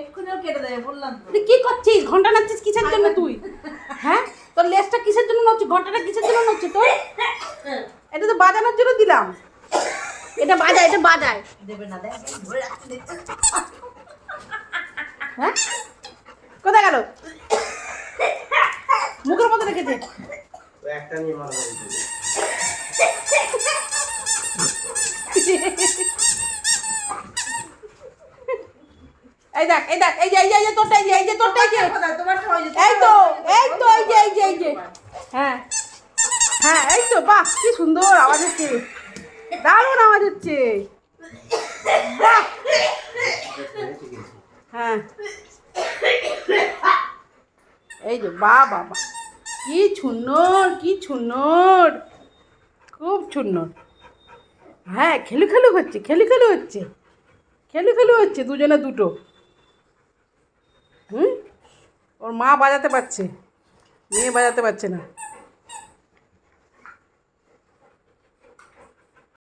এক্ষুনিও কেটে দেবে বললাম তুই কি করছিস? ঘণ্টা নাচছিস কিসের জন্য তুই? হ্যাঁ? তোর লেজটা কিসের জন্য নড়ছে ঘন্টাটা কিসের জন্য নড়ছে তোর? এটা তো বাজানোর জন্য দিলাম। এটা বাজায় এটা বাজায়। দেবে না দেখ হ্যাঁ? কোথায় গেল? মুখের মধ্যে রেখেছে। একটা নিয়ে মারামারি এই দেখ এই দেখ এই যে এই যে তোরটা এই যে এই যে তোরটা এই যে। এই তো এই তো এই যে এই যে এই যে। হ্যাঁ। হ্যাঁ এই তো বাহ কি সুন্দর আওয়াজ হচ্ছে। দারুণ আওয়াজ হচ্ছে। বাহ। হ্যাঁ। এই যে বাহ বাবা কি সুন্দর কি সুন্দর। খুব সুন্দর। হ্যাঁ খেলু খেলু হচ্ছে খেলু খেলু হচ্ছে। খেলু খেলু হচ্ছে দুজনে দুটো। ওর মা বাজাতে পারছে মেয়ে বাজাতে পারছে না।